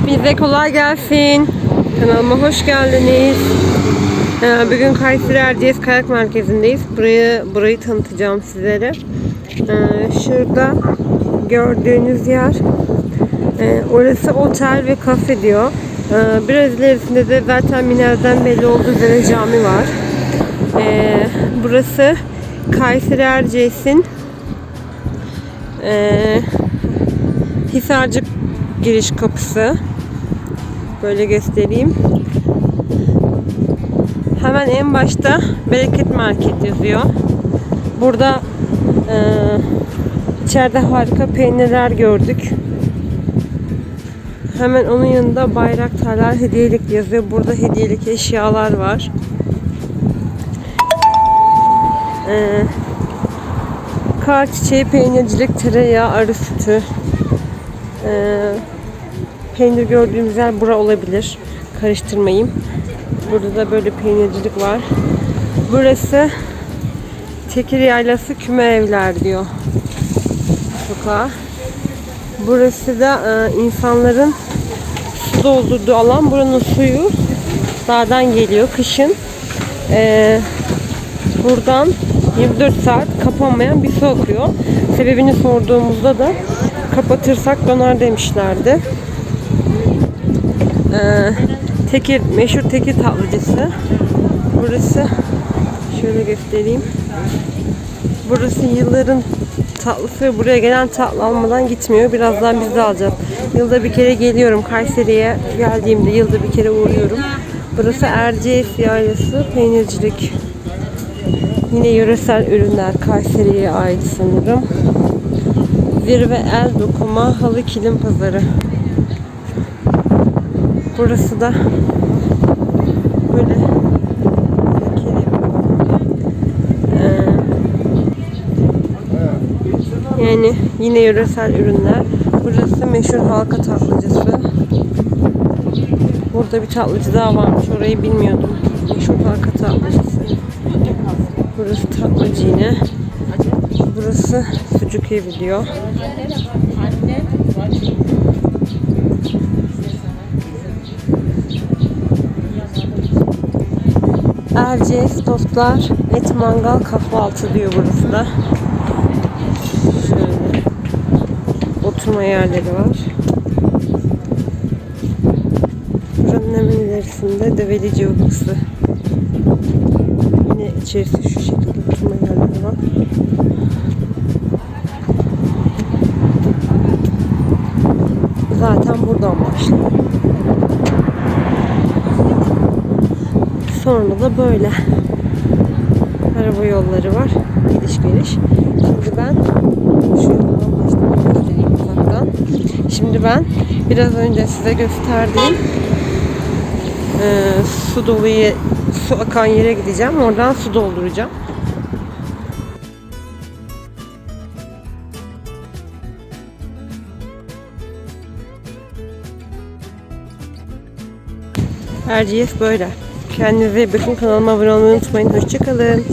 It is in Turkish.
Hepinize kolay gelsin. Kanalıma hoş geldiniz. Ee, Bugün Kayseri Erciyes Kayak Merkezi'ndeyiz. Burayı burayı tanıtacağım sizlere. Ee, Şurada gördüğünüz yer e, orası otel ve kafe diyor. Ee, Biraz ilerisinde de zaten minareden belli olduğu üzere cami var. Burası Kayseri Erciyes'in e, Hisarcık giriş kapısı. Böyle göstereyim. Hemen en başta Bereket Market yazıyor. Burada e, içeride harika peynirler gördük. Hemen onun yanında bayraktarlar hediyelik yazıyor. Burada hediyelik eşyalar var. E, kar çiçeği, peynircilik, tereyağı, arı sütü. E, peynir gördüğümüz yer bura olabilir. Karıştırmayayım. Burada da böyle peynircilik var. Burası Tekir Yaylası Küme Evler diyor. Sokağa. Burası da e, insanların su doldurduğu alan. Buranın suyu dağdan geliyor kışın. E, buradan 24 saat kapanmayan bir su akıyor. Sebebini sorduğumuzda da kapatırsak donar demişlerdi. Ee, Tekir, meşhur Tekir tatlıcısı. Burası şöyle göstereyim. Burası yılların tatlısı ve buraya gelen tatlı almadan gitmiyor. Birazdan biz de alacağız. Yılda bir kere geliyorum Kayseri'ye geldiğimde yılda bir kere uğruyorum. Burası Erciyes Yaylası peynircilik. Yine yöresel ürünler Kayseri'ye ait sanırım. Zirve el dokuma halı kilim pazarı. Burası da böyle Ee, yani yine yöresel ürünler. Burası meşhur halka tatlıcısı. Burada bir tatlıcı daha varmış. Orayı bilmiyordum. Meşhur halka tatlıcısı. Burası tatlıcı yine. Burası sucuk evi diyor. Erciyes dostlar et mangal kahvaltı diyor burası da. Şöyle oturma yerleri var. Buranın hemen ilerisinde Develici Obası. Yine içerisi şu şekilde oturma yerleri var. Sonra da böyle araba yolları var. Gidiş geliş. Şimdi ben şu yoldan baştan göstereyim uzaktan. Şimdi ben biraz önce size gösterdiğim e, su dolu su akan yere gideceğim. Oradan su dolduracağım. Erciyes böyle. Kendinize iyi bakın. Kanalıma abone olmayı unutmayın. Hoşçakalın.